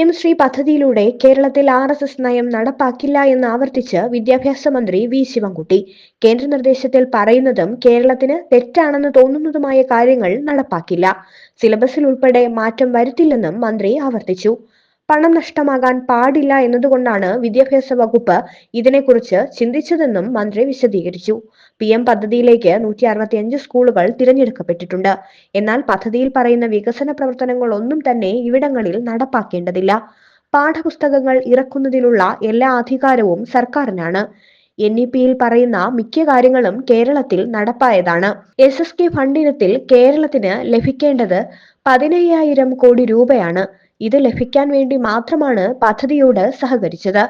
M Shri പദ്ധതിയിലൂടെ കേരളത്തിൽ R S S നയം നടപ്പാക്കില്ല എന്ന് ആവർത്തിച്ച് വിദ്യാഭ്യാസ മന്ത്രി വി ശിവൻകുട്ടി. കേന്ദ്ര നിർദ്ദേശത്തിൽ പറയുന്നതും കേരളത്തിന് തെറ്റാണെന്ന് തോന്നുന്നതുമായ കാര്യങ്ങൾ നടപ്പാക്കില്ല. സിലബസിൽ ഉൾപ്പെടെ മാറ്റം വരുത്തില്ലെന്നും മന്ത്രി ആവർത്തിച്ചു. പണം നഷ്ടമാകാൻ പാടില്ല എന്നതുകൊണ്ടാണ് വിദ്യാഭ്യാസ വകുപ്പ് ഇതിനെക്കുറിച്ച് ചിന്തിച്ചതെന്നും മന്ത്രി വിശദീകരിച്ചു. പി എം പദ്ധതിയിലേക്ക് നൂറ്റി അറുപത്തിയഞ്ച് സ്കൂളുകൾ തിരഞ്ഞെടുക്കപ്പെട്ടിട്ടുണ്ട്. എന്നാൽ പദ്ധതിയിൽ പറയുന്ന വികസന പ്രവർത്തനങ്ങൾ ഒന്നും തന്നെ ഇവിടങ്ങളിൽ നടപ്പാക്കേണ്ടതില്ല. പാഠപുസ്തകങ്ങൾ ഇറക്കുന്നതിലുള്ള എല്ലാ അധികാരവും സർക്കാരിനാണ്. എൻ ഇ പിയിൽ പറയുന്ന മിക്ക കാര്യങ്ങളും കേരളത്തിൽ നടപ്പായതാണ്. എസ് എസ് കെ ഫണ്ടിനത്തിൽ കേരളത്തിന് ലഭിക്കേണ്ടത് പതിനയ്യായിരം കോടി രൂപയാണ്. ഇത് ലഭിക്കാൻ വേണ്ടി മാത്രമാണ് പദ്ധതിയോട് സഹകരിച്ചത്.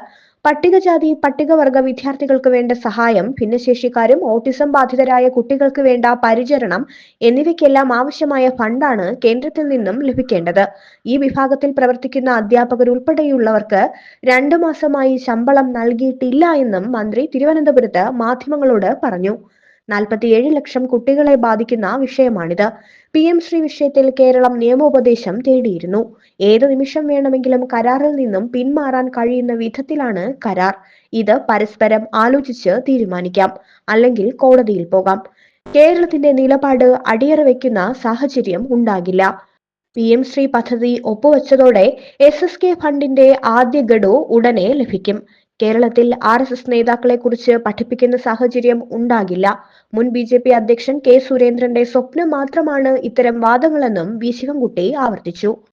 പട്ടികജാതി പട്ടികവർഗ വിദ്യാർത്ഥികൾക്ക് വേണ്ട സഹായം ഭിന്നശേഷിക്കാരും ഓട്ടിസം ബാധിതരായ കുട്ടികൾക്ക് വേണ്ട പരിചരണം എന്നിവയ്ക്കെല്ലാം ആവശ്യമായ ഫണ്ടാണ് കേന്ദ്രത്തിൽ നിന്നും ലഭിക്കേണ്ടത്. ഈ വിഭാഗത്തിൽ പ്രവർത്തിക്കുന്ന അധ്യാപകർ ഉൾപ്പെടെയുള്ളവർക്ക് രണ്ടു മാസമായി ശമ്പളം നൽകിയിട്ടില്ല എന്നും മന്ത്രി തിരുവനന്തപുരത്ത് മാധ്യമങ്ങളോട് പറഞ്ഞു. നാൽപ്പത്തിയേഴ് ലക്ഷം കുട്ടികളെ ബാധിക്കുന്ന വിഷയമാണിത്. പി എം ശ്രീ വിഷയത്തിൽ കേരളം നിയമോപദേശം തേടിയിരുന്നു. ഏതു നിമിഷം വേണമെങ്കിലും കരാറിൽ നിന്നും പിന്മാറാൻ കഴിയുന്ന വിധത്തിലാണ് കരാർ. ഇത് പരസ്പരം ആലോചിച്ച് തീരുമാനിക്കാം. അല്ലെങ്കിൽ കോടതിയിൽ പോകാം. കേരളത്തിന്റെ നിലപാട് അടിയറ വയ്ക്കുന്ന സാഹചര്യം ഉണ്ടാകില്ല. പി എം ശ്രീ പദ്ധതി ഒപ്പുവെച്ചതോടെ എസ് എസ് കെ ഫണ്ടിന്റെ ആദ്യ ഗഡു ഉടനെ ലഭിക്കും. കേരളത്തിൽ ആർ എസ് എസ് നേതാക്കളെ കുറിച്ച് പഠിപ്പിക്കുന്ന സാഹചര്യം ഉണ്ടാകില്ല. മുൻ ബി ജെ പി അധ്യക്ഷൻ കെ സുരേന്ദ്രന്റെ സ്വപ്നം മാത്രമാണ് ഇത്തരം വാദങ്ങളെന്നും വി ശിവൻകുട്ടി ആവർത്തിച്ചു.